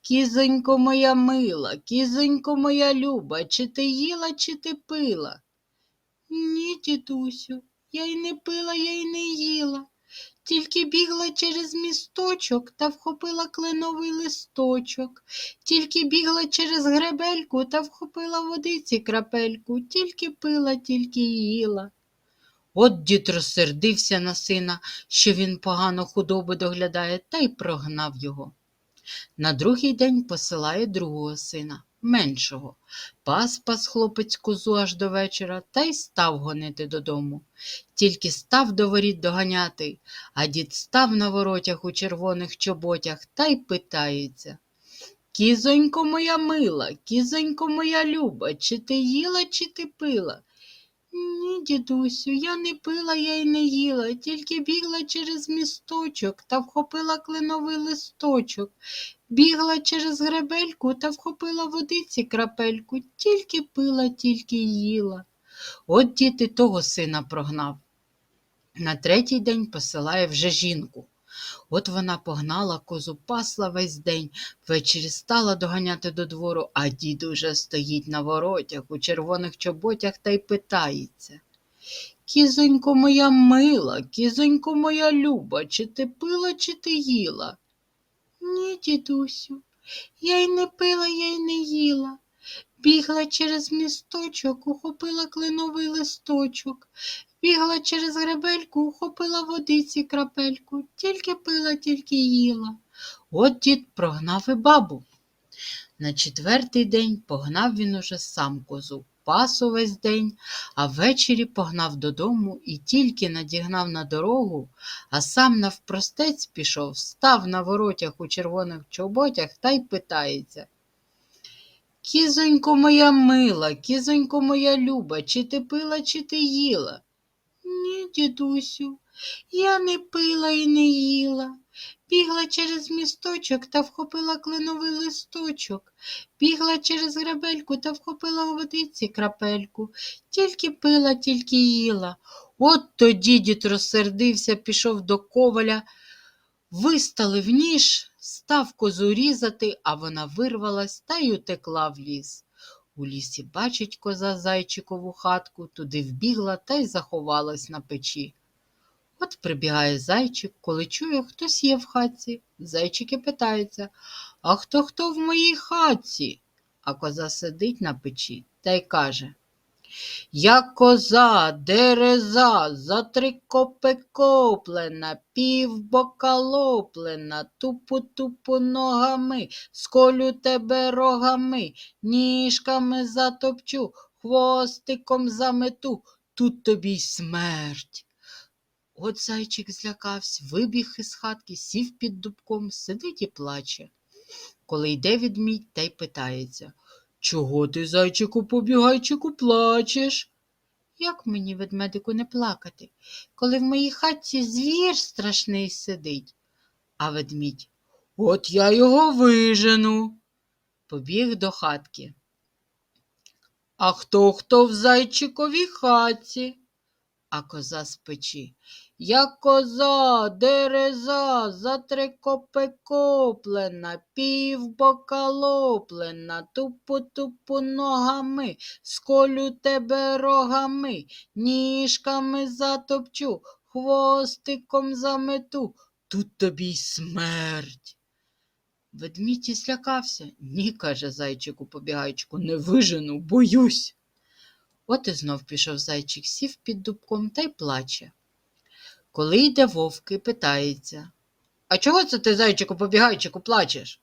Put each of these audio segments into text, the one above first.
Кізонько моя мила, кізонько моя люба, чи ти їла, чи ти пила? Ні, дідусю, я й не пила, я й не їла. Тільки бігла через місточок та вхопила кленовий листочок, тільки бігла через гребельку та вхопила водиці крапельку, тільки пила, тільки їла. От дід розсердився на сина, що він погано худоби доглядає, та й прогнав його. На другий день посилає другого сина, меншого. Пас пас хлопець козу аж до вечора та й став гонити додому. Тільки став до воріт доганяти, а дід став на воротях у червоних чоботях та й питається. Кізонько моя мила, кізонько моя люба, чи ти їла, чи ти пила? Ні, дідусю, я не пила, я й не їла, тільки бігла через місточок та вхопила кленовий листочок, бігла через гребельку та вхопила водиці крапельку, тільки пила, тільки їла. От дід і того сина прогнав. На третій день посилає вже жінку. От вона погнала козу, пасла весь день, ввечері стала доганяти до двору, а дід уже стоїть на воротях у червоних чоботях та й питається. Кізонько моя мила, кізонько моя люба, чи ти пила, чи ти їла? Ні, дідусю, я й не пила, я й не їла. Бігла через місточок, ухопила кленовий листочок, бігла через гребельку, ухопила водиці крапельку, тільки пила, тільки їла. От дід прогнав і бабу. На четвертий день погнав він уже сам козу, пас увесь день, а ввечері погнав додому і тільки надігнав на дорогу, а сам навпростець пішов, став на воротях у червоних чоботях та й питається. Кізонько моя мила, кізонько моя люба, чи ти пила, чи ти їла? Ні, дідусю, я не пила і не їла. Бігла через місточок та вхопила кленовий листочок, бігла через грабельку та вхопила у водиці крапельку, тільки пила, тільки їла. От тоді дід розсердився, пішов до коваля, виставив ніж, став козу різати, а вона вирвалась та й утекла в ліс. У лісі бачить коза зайчикову хатку, туди вбігла та й заховалась на печі. От прибігає зайчик, коли чує, хтось є в хатці. Зайчики питаються, а хто хто в моїй хатці? А коза сидить на печі та й каже Я коза, дереза, за три копи коплена, півбока лоплена, тупу-тупу ногами, сколю тебе рогами, ніжками затопчу, хвостиком замету, тут тобі й смерть. От зайчик злякався, вибіг із хатки, сів під дубком, сидить і плаче. Коли йде відмідь та й питається Чого ти, зайчику, побігайчику, плачеш? Як мені, ведмедику, не плакати, коли в моїй хатці звір страшний сидить? А ведмідь От я його вижену. Побіг до хатки. А хто хто в зайчиковій хатці? А коза з печі. Я коза, дереза, за три копи коплена, півбока лоплена, тупу-тупу ногами, сколю тебе рогами, ніжками затопчу, хвостиком замету, тут тобі й смерть. Ведмідь злякався. Ні, каже зайчику побігайчику, не вижену, боюсь. От і знов пішов зайчик, сів під дубком та й плаче. Коли йде вовк і питається А чого це ти, зайчику побігайчику, плачеш?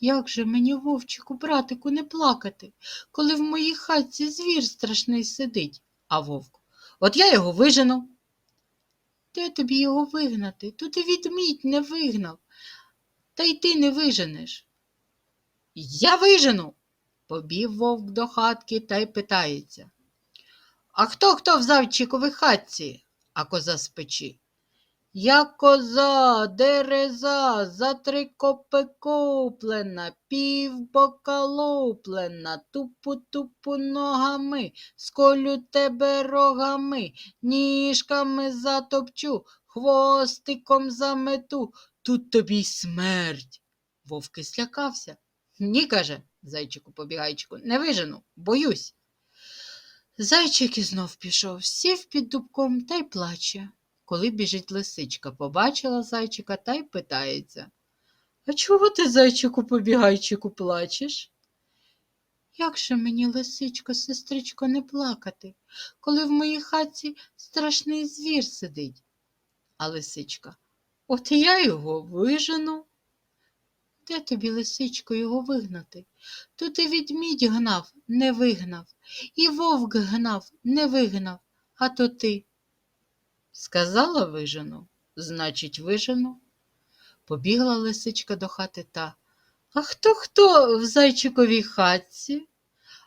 Як же мені, вовчику, братику, не плакати, коли в моїй хатці звір страшний сидить, а вовк. От я його вижену. Де тобі його вигнати? Тут і відмідь не вигнав, та й ти не виженеш. Я вижену, Побів вовк до хатки та й питається. А хто хто в зайчиковій хатці? А коза з печі. Я коза, дереза, за три копи куплена, пів бока луплена, тупу-тупу ногами, сколю тебе рогами, ніжками затопчу, хвостиком замету, тут тобі й смерть. Вовки слякався. Ні, каже, зайчику побігайчику, не вижену, боюсь. Зайчик і знов пішов, сів під дубком та й плаче. Коли біжить лисичка, побачила зайчика та й питається. А чого ти, зайчику побігайчику, плачеш? Як же мені, лисичко, сестричко, не плакати, коли в моїй хатці страшний звір сидить? А лисичка, от я його вижену. Де тобі, лисичко, його вигнати? Тут і відмідь гнав, не вигнав, і вовк гнав, не вигнав, а то ти. Сказала вижену, значить, вижену. Побігла лисичка до хати та. А хто хто в зайчиковій хатці?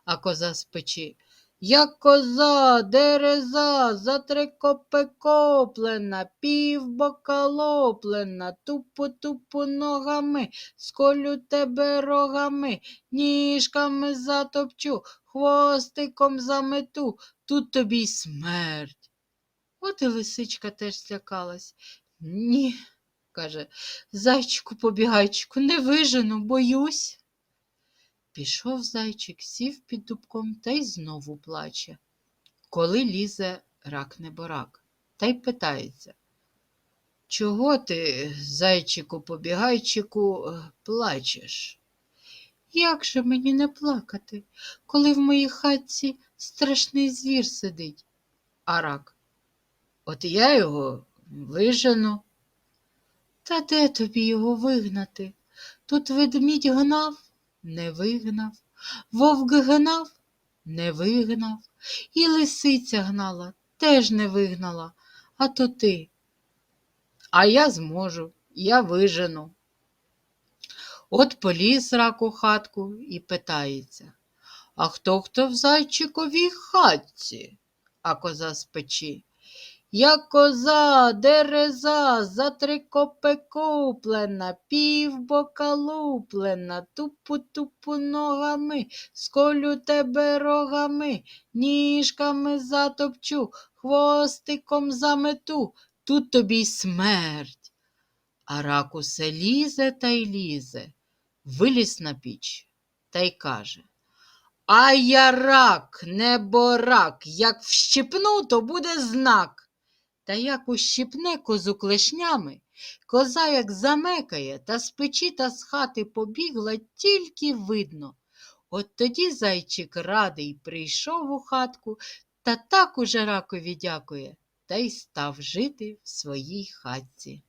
А коза з печі. Я коза, дереза, за три копи коплена, пів бока лоплена, тупу-тупу ногами, сколю тебе рогами, ніжками затопчу, хвостиком замету, тут тобі й смерть. От і лисичка теж злякалась. Ні, каже, зайчику побігайчику, не вижену, боюсь. Пішов зайчик, сів під дубком та й знову плаче. Коли лізе рак неборак, та й питається. Чого ти, зайчику побігайчику, плачеш? Як же мені не плакати, коли в моїй хатці страшний звір сидить? А рак. От я його вижену. Та де тобі його вигнати? Тут ведмідь гнав, не вигнав, вовк гнав, не вигнав, і лисиця гнала, теж не вигнала, а то ти. А я зможу, я вижену. От поліз рак у хатку і питається, а хто хто в зайчиковій хатці? А коза з печі. Я коза, дереза, за три копи куплена, пів бока луплена, тупу-тупу ногами, сколю тебе рогами, ніжками затопчу, хвостиком замету, тут тобі й смерть. А рак усе лізе та й лізе, виліз на піч та й каже. А я рак, не борак, як вщипну, то буде знак. Та як ущипне козу клешнями, коза як замекає, та з печі та з хати побігла, тільки видно. От тоді зайчик радий прийшов у хатку та так уже ракові дякує, та й став жити в своїй хатці.